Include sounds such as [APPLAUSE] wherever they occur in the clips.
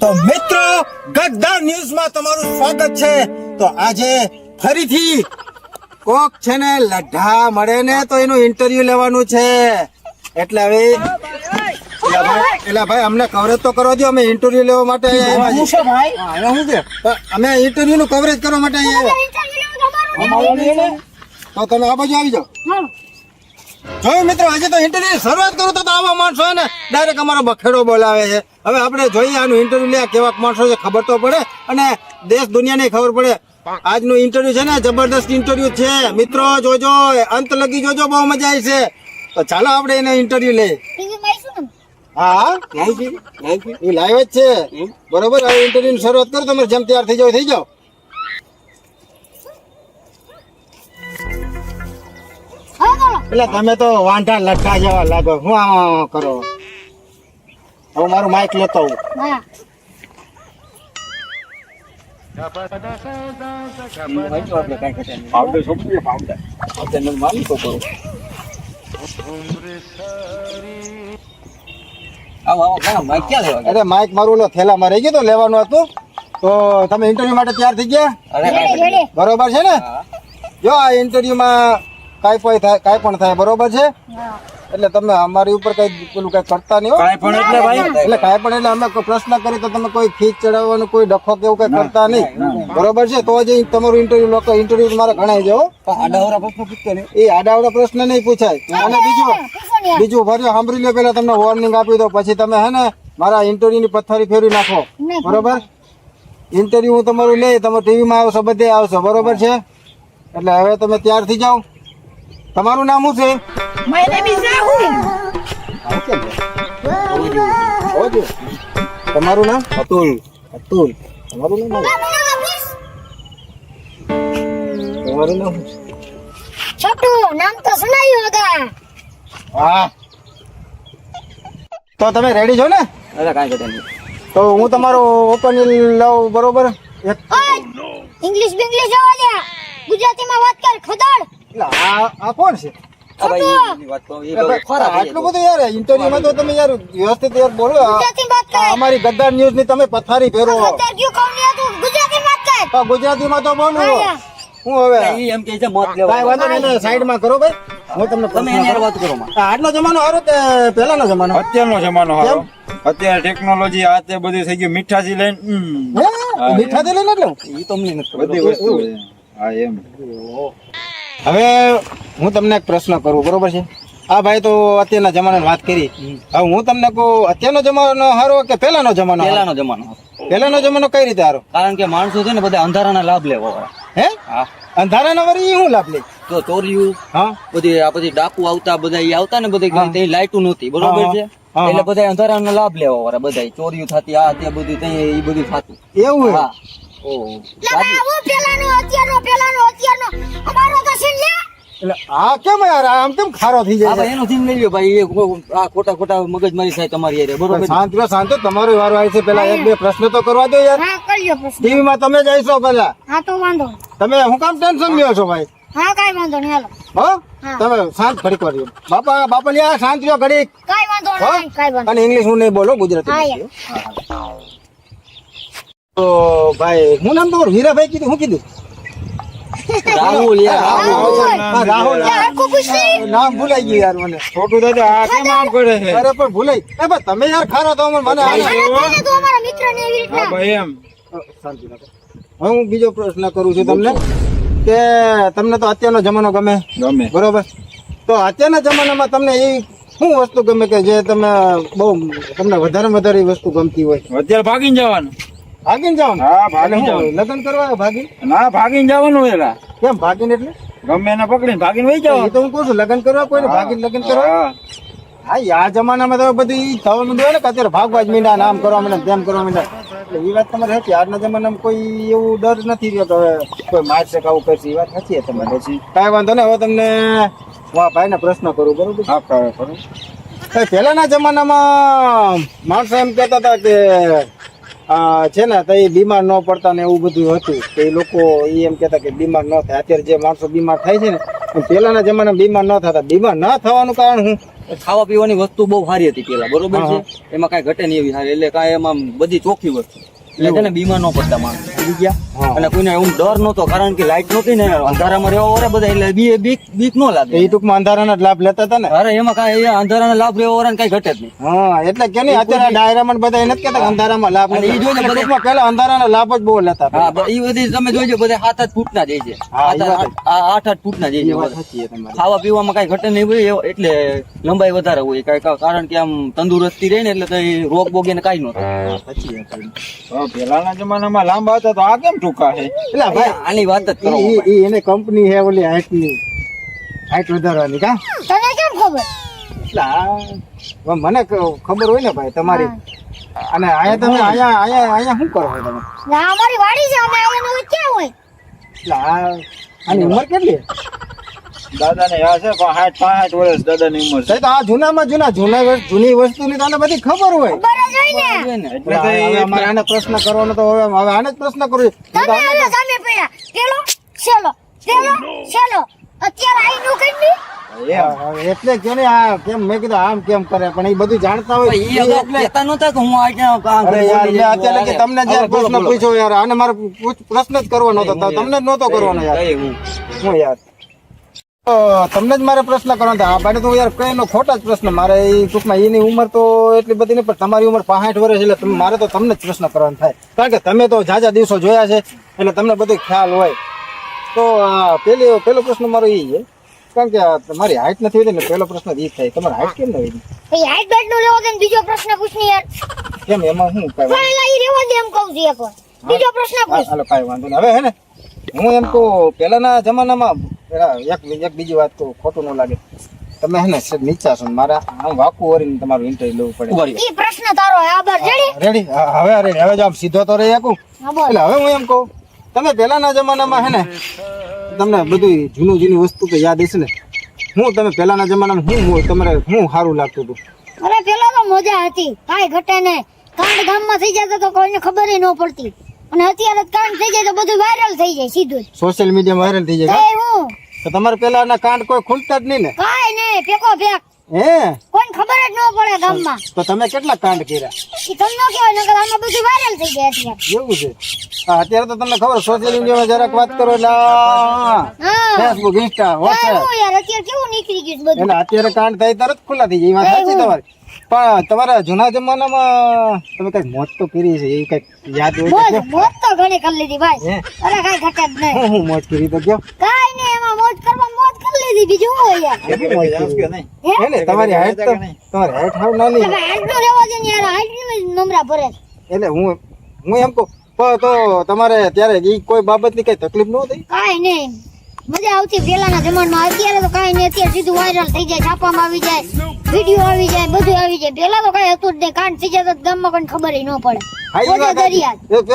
તો મિત્રો ગદ્દાર ન્યૂઝમાં તમારું સ્વાગત છે. તો આજે ફરીથી કોક છે ને લઢા મળે ને તો એનું ઇન્ટરવ્યુ લેવાનું છે. એટલે હવે એટલે ભાઈ અમને કવરેજ તો કરવા દો અમે ઇન્ટરવ્યુ લેવા માટે અમે ઇન્ટરવ્યુ નું કવરેજ કરવા માટે તો તમે આ બાજુ આવી જાઓ. જોયું મિત્રો આજે તો ઇન્ટરવ્યુ શરૂઆત કરું તો આવા માણસો ને ડાયરેક્ટ અમારો બખેડો બોલાવે છે. હવે આપણે જોઈએ આનું ઇન્ટરવ્યુ લે કેવા માણસો છે ખબર તો પડે. અને દેશ દુનિયાને ખબર પડે. આજનું ઇન્ટરવ્યુ છે ને જબરદસ્ત ઇન્ટરવ્યુ છે. મિત્રો જોજો અંત લગી જોજો બહુ મજા આવી છે. તો ચાલો આપણે એને ઇન્ટરવ્યુ લઈએ. હા એ લાઈવ જ છે. બરોબર હવે ઇન્ટરવ્યુ શરૂઆત કરો તમે જેમ તૈયાર થઈ જાવ થઈ જાઓ. એટલે તમે તો વાંઢા લઠ્ઠા જેવા લાગો. હું કરો? હવે મારું માઇક લેતો હું? અરે માઇક મારું ઓલો થેલામાં રહી ગયો તો લેવાનું હતું. તો તમે ઇન્ટરવ્યુ માટે તૈયાર થઈ ગયા? બરોબર છે ને? જો આ ઇન્ટરવ્યુમાં કાંઈ પણ થાય કાંઈ પણ થાય બરોબર છે? એટલે તમે અમારી ઉપર કઈ પેલું કઈ કરતા નહીં હો. કાંઈ પણ એટલે ભાઈ. એટલે કાંઈ પણ એટલે અમે કોઈ પ્રશ્ન કરી તો તમે કોઈ ખીચ ચડાવવાનું કોઈ ડખો કે એવું કઈ કરતા નહીં. બરોબર છે? તો જ તમારું ઇન્ટરવ્યુ લોકો ઇન્ટરવ્યુ મારે ગણાય જવો આડાવડા પ્રશ્ન પૂછતો એ આડાવડા પ્રશ્ન નહીં પૂછાય. અને બીજું બીજું ફરી સાંભળી લો પેલા તમને વોર્નિંગ આપી દો પછી તમે હે ને મારા ઇન્ટરવ્યુ ની પથ્થરી ફેરવી નાખો. બરોબર? ઇન્ટરવ્યુ હું તમારું લઈ તમે ટીવીમાં આવશો બધે આવશો. બરોબર છે? એટલે હવે તમે તૈયાર થઈ જાઓ. તમારું નામ શું છે? તમારું નામ? અતુલ. અતુલ. તમારું નામ તમારું નામ છોટુ નામ તો સુનાયું હતા હા. તો તમે રેડી છો ને? અરે કાંઈ નહીં. તો હું તમારો ઓપન લઉં બરોબર? ઇંગ્લિશ બિંગ્લિશ જોવા દે. ગુજરાતીમાં વાત કર ખદડ. એટલે આ આ કોણ છે? તો તો આટલું બધું યાર ઇન્ટરવ્યુમાં તો તમે યાર વ્યવસ્થિત યાર બોલો. આ- ગુજરાતી વાત આ કર અમારી ગદ્દાર ન્યૂઝની તમે પથારી ફેરો ગુજરાતી માં તો ગુજરાતીમાં તો બોલું. હું હવે એમ કે છે મત કાંઈ લેવા વાંધો નહીં સાઈડમાં કરો ભાઈ. હું તમને તમે એની વાત કરો આટલો આજનો જમાનો હારો કે પહેલાનો જમાનો? અત્યારનો જમાનો હારો અત્યારે ટેકનોલોજી આ તે બધી થઈ ગયું. મીઠાથી લઈને મીઠાથી તેલ એટલે? એ તો મને નથી બધી વસ્તુ હા એમ. હવે હું તમને એક પ્રશ્ન કરું બરોબર છે? આ ભાઈ તો અત્યારના જમાનાની વાત કરી. હવે હું તમને કહું અત્યારનો જમાનો સારો કે પહેલાનો જમાનો હારો? પહેલાનો જમાનો પહેલાનો જમાનો કઈ રીતે હારો કારણ કે માણસો છે ને બધા અંધારાના લાભ લેવા વાળા. હે? હા. અંધારાના વરી શું લાભ લે તો ચોર્યું હા. બધી આ બધી ડાકુ આવતા બધા એ આવતા ને બધી તે લાઈટું નહોતી બરોબર છે? એટલે બધા અંધારાનો લાભ લેવા વાળા બધા ચોર્યું થતી આ તે બધું ત્યાં એ બધું થતું. એવું હા. ઓ પેલાનો અત્યારનો પેલાનો અત્યારનો. અમારો તો લે એટલે આ કેમ યાર આમ કેમ ખારો થઈ જાય એનો થીમ લઈ લ્યો ભાઈ આ ખોટા ખોટા મગજમારી થાય તમારી યાર બરોબર શાંત રહ્યો શાંત. તમારો વારો આવી છે પેલા એક બે પ્રશ્ન તો કરવા દો યાર. હા કરજો પ્રશ્ન. ટીવી માં તમે જ આવીશો પેલા હા તો વાંધો તમે હું કામ ટેન્શન લ્યો છો ભાઈ? હા કાઈ વાંધો નહીં હાલો. હો? તમે શાંત ઘડીક વાર બાપા બાપા લ્યા શાંત રહ્યો ઘડીક. કાઈ વાંધો નહીં કાઈ વાંધો અને ઇંગ્લિશ હું નહીં બોલો ગુજરાતી હા. તો ભાઈ હું નામ તમારું? હીરાભાઈ કીધું હું કીધું? રાહુલ યાર રાહુલ. નામ ભૂલાઈ ગયું યાર મને. છોટું દાદા આ કેમ આમ કરે છે. અરે પણ ભૂલાઈ. એ ભાઈ તમે યાર ખારો તો મને મને અમારા મિત્ર ને એવી હા રીતના ભાઈ એમ. શાંતિ રાખો. હું બીજો પ્રશ્ન કરું છું તમને. કે તમને તો અત્યારનો જમાનો ગમે? ગમે. બરોબર? તો અત્યારના જમાનામાં તમને એ શું વસ્તુ ગમે કે જે તમે બહુ તમને વધારે વધારે વસ્તુ ગમતી હોય? અત્યારે ભાગીને જવાનું. ભાગીને જાઓ ને હા ભાગીને જવાનું. લગ્ન કરવા ભાગી ના ભાગીને જવાનું એલા કેમ ભાગીને એટલે? ગમે એને પકડીને ભાગીને વહી જવાનું. તો હું કહું છું લગ્ન કરવા કોઈ ભાગીને લગ્ન કરવા? હા. આ જમાનામાં તો બધું ઈ થવા માંડ્યું ને કે અત્યારે ભાગવા જ મીંડા નામ કરવા મીંડા તેમ કરવા મીંડા. એટલે એ વાત તમારે હતી. આજના જમાનામાં કોઈ એવું ડર નથી રહ્યો હવે કોઈ મારશે કે આવું કરશે. એ વાત નથી તમારે. પછી? કાંઈ વાંધો નહીં. હવે તમને હું આ ભાઈને પ્રશ્ન કરું બરોબર? હા કરે પહેલાના જમાનામાં માણસો એમ કહેતા હતા કે છે ને તો એ બીમાર ન પડતા ને એવું બધું હતું કે એ લોકો એ એમ કહેતા કે બીમાર ન થાય. અત્યારે જે માણસો બીમાર થાય છે ને પહેલાના જમાના બીમાર ન થતા. બીમાર ન થવાનું કારણ શું? ખાવા પીવાની વસ્તુ બહુ સારી હતી પેલા બરોબર છે? એમાં કાંઈ ઘટે નહીં એવી સારી એટલે કાંઈ એમાં બધી ચોખ્ખી વસ્તુ. એટલે છે ને બીમાર ન પડતા માણસ. સમજી ગયા. અને કોઈને એવું ડર નતો કારણ કે લાઈટ નહોતી ને અંધારામાં રહેવા વાળા બધા એટલે બી બીક બીક નો લાગે. એ ટૂંકમાં અંધારાના જ લાભ લેતા હતા ને? અરે એમાં કાંઈ અંધારાના લાભ રહેવા વાળાને કઈ ઘટે જ નહીં. હા એટલે કે નહીં અત્યારે ડાયરામાં બધા એને કહેતા અંધારામાં લાભ એ. જોઈને બધા- ટૂંકમાં પહેલા અંધારાના લાભ જ બહુ લેતા હા એ બધી તમે જોઈજો બધા સાત આઠ ફૂટના જ છે. આઠ આઠ ફૂટના જ છે. ખાવા પીવામાં કઈ ઘટે નહીં હોય એટલે લંબાઈ વધારે હોય. કઈ કારણ કે આમ તંદુરસ્તી રહે ને એટલે રોગ બોગ એને કાંઈ ન થાય. પેલાના જમાનામાં લાંબા હતા તો આ કેમ ટૂંકા છે? એટલે ભાઈ આની વાત જ કરો. ઈ- એને કંપની હે ઓલી હાઈટની. હાઈટ વધારવાની કા? તને કેમ ખબર? એટલે મને ખબર હોય ને ભાઈ તમારી. અને અહીંયા તમે અહીંયા અહીંયા અહીંયા શું કરો છો તમે? ના અમારી વાડી છે અમે અહીંયા ક્યાં હોય? એટલે આની ઉંમર કેટલી? દાદાને યાદ છે સાઠ પાંસઠ વર્ષ દાદાની ઉંમર છે. આ જૂનામાં જૂના જૂના જૂની વસ્તુની તો આને બધી ખબર હોય. ખબર જ હોય ને. હોય ને. એટલે આને પ્રશ્ન કરવાનો તો હવે હવે આને જ પ્રશ્ન કરવો ને આ કેમ મેં કીધું આમ કેમ કરે પણ એ બધું જાણતા હોય એટલે કે હું કાં. અત્યારે કે તમને જે પ્રશ્ન. પૂછ્યો યાર આને મારે પૂછ- પ્રશ્ન જ કરવાનો હતો તમને જ નહોતો કરવાનો યાર. હું. હું યાર? તમને જ મારે પ્રશ્ન કરવાનો હતો આ બાને તો યાર કઈ ખોટા જ પ્રશ્ન. મારે એ ટૂંકમાં એની ઉંમર તો એટલી બધી નહીં પણ તમારી ઉંમર પાંસઠ વર્ષ એટલે મારે તો તમને જ પ્રશ્ન કરવાનો થાય. કારણ કે તમે તો જાજા દિવસો જોયા છે એટલે તમને બધું ખ્યાલ હોય. તો પેલી પેલો પ્રશ્ન મારો એ છે. કારણ કે તમારી હાઈટ નથી હોતી ને પેલો પ્રશ્ન એ થાય. તમારી હાઈટ કેમ ન હોય હાઈટ બેટનું લેવો બીજો પ્રશ્ન પૂછ ને યાર. કેમ એમાં શું કઈ રેવા દે એમ કહું છું એક બીજો પ્રશ્ન પૂછ. હાલો કાંઈ વાંધો નહીં. હવે હે ને હું એમ કહું પેલાના જમાનામાં એક એક બીજી વાત કહું ખોટું ન લાગે. તમે હે ને સર નીચા છો ને મારા આમ વાકુ વરીને તમારું ઇન્ટરવ્યુ લેવું પડે. ઈ પ્રશ્ન તારો હે આબર રેડી? રેડી. હવે રેડી. હવે જો આમ સીધો તો રહી શકું? એટલે હવે હું એમ કહું તમે પહેલાના જમાનામાં હે ને તમને બધું જૂનું જૂની વસ્તુ તો યાદ હશે ને? હું તમે પહેલાના જમાનામાં હું હું તમારે હું સારું લાગતું હતું? અરે પેલા તો મજા હતી. કાંઈ ઘટે ને કાંડ ગામમાં થઈ જતો તો કોઈને ખબર ન પડતી. અને અત્યારે કાંડ થઈ જાય તો બધું વાયરલ થઈ જાય સીધું સોશિયલ મીડિયા વાયરલ થઈ જાય એ હું? તો તમારે પહેલાના કાંડ કોઈ ખુલતા જ નહીં ને? કાંઈ નહીં ફેંકો ફેંક. હે? કોઈને ખબર જ ન પડે ગામમાં. તો તમે કેટલા કાંડ કર્યા? એ તમને કહેવાય નકર આમાં બધું વાયરલ થઈ જાય અત્યારે. એવું છે? અત્યારે તો તમને ખબર સોશિયલ મીડિયામાં જરાક વાત કરો એટલે ફેસબુક ઇન્સ્ટા વોટ્સએપ હું યાર અત્યારે કેવું નીકળી ગયું બધું. એટલે અત્યારે કાંડ થાય તરત ખુલ્લા થઈ જાય એ વાત સાચી તમારી. પણ તમારા જૂના જમાનામાં તમે કંઈક મોત તો કરી છે એ કંઈક યાદ હોય તો મોજ તો ઘણી કરી લીધી ભાઈ. અરે કઈ ઘટે જ નહીં. હું મોત કરી તો કયો? કાંઈ નહીં એમાં મોત કરવા મોત કરી લીધી બીજું હોય યાર? કેટલી મોત કરી? કે નહીં? હે? હે તમારી હાઈટ તો તમારી હાઈટ હાવ નાની તમે હાઈટનું લેવા દે ને યાર હાઈટનું નમરા ભરે એટલે હું હું એમ કહું તો તમારે ત્યારે કોઈ બાબતની કઈ તકલીફ ન થઈ કાંઈ નહીં. મજા આવતી પેલાના જમાનામાં અત્યારે તો કાંઈ નહીં અત્યારે સીધું વાયરલ થઈ જાય છાપામાં આવી જાય વીડિયો આવી જાય બધું આવી જાય. પેલા તો કાંઈ હતું જ નહીં કાંડ થઈ જાય તો ગામમાં પણ ખબર ન પડે.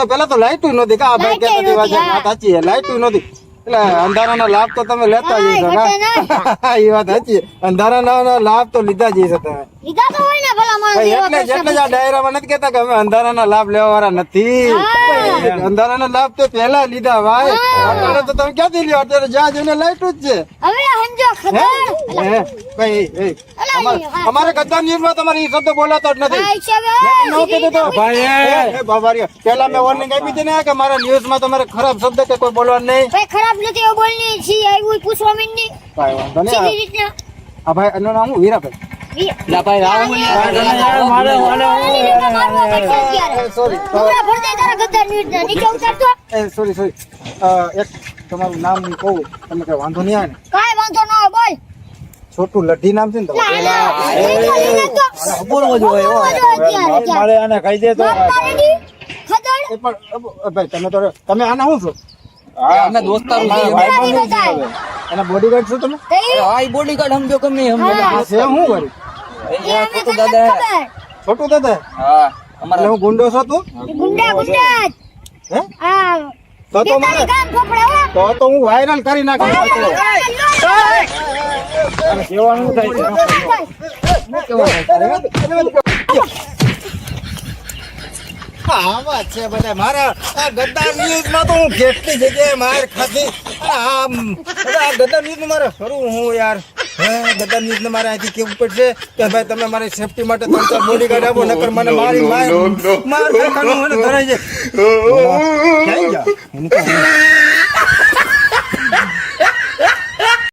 પેલા તો લાઈટ નહોતી કા ભાઈ કહેતા વાત. સાચી લાઈટ નહોતી. એટલે અંધારાના લાભ તો તમે લેતા જ [LAUGHS] એ વાત સાચી અંધારાના લાભ તો લીધા જ છે તમે. લીધા તો હોય ને ભલા માણસ એટલે એટલે જ આ ડાયરામાં નથી કહેતા કે અમે અંધારાના લાભ લેવા વાળા નથી અંધારાના લાભ તો પહેલા લીધા ભાઈ. અત્યારે તો તમે ક્યાંથી લ્યો? અત્યારે જ્યાં જોઈને લાઈટ જ છે. હવે ખબર ભાઈ અમારે- હા. ન્યૂઝમાં તમારે શબ્દ બોલાતો જ નથી. પેલા મેં ભાઈ, પહેલા warning આપી હતી ને કે મારા ન્યૂઝમાં તમારે ખરાબ શબ્દ કે કોઈ બોલવાનું નહીં. ભાઈ ખરાબ નથી એવું બોલની. છી આવ્યું પૂછવા માંડી કાંઈ વાંધો નહીં. આ ભાઈ એનું નામ વીરાભાઈ. લા ભાઈ રાવ મારે મારે. સોરી. નીચે ઉતારતો. એ સોરી સોરી એક તમારું નામ હું કહું તમે કઈ વાંધો નહીં આવે ને? કાંઈ વાંધો ન હોય બોલ. છોટું લઢી નામ છે ને તમારું એ બોલવો જોઈએ, હો. મારે- મારે આને કહી દે તો એ ભાઈ તમે તો તમે આના શું છો? હા, અમે દોસ્તારો. એના બોડીગાર્ડ છો? તમે? તે ઈ- બોડીગાર્ડ સમજો ગમે એ સમજો હા. આ છે હું વળી એ અમે દાદા. છોટું દાદા? હા અમારે હું ગુંડો છો તું? ગુંડા ગુંડા હે? હા. તો તો મારે. તો તો હું વાયરલ કરી નાખું. આને થાય છે. હા વાત છે બધા. મારા આ ગદ્દાર ન્યૂઝમાં તો હું કેટલી જગ્યાએ માર ખાધી. આ ગદ્દાર ન્યૂઝ મારે ફરું હું યાર. ગદ્દાર ન્યૂઝ ને મારે અહીંથી કેવું પડશે કે ભાઈ તમે મારી સેફટી માટે ત્રણ ચાર બોડીગાર્ડ આપો નકર મને મારી માર માર ખાવાનું મને ધરાઈ જાય.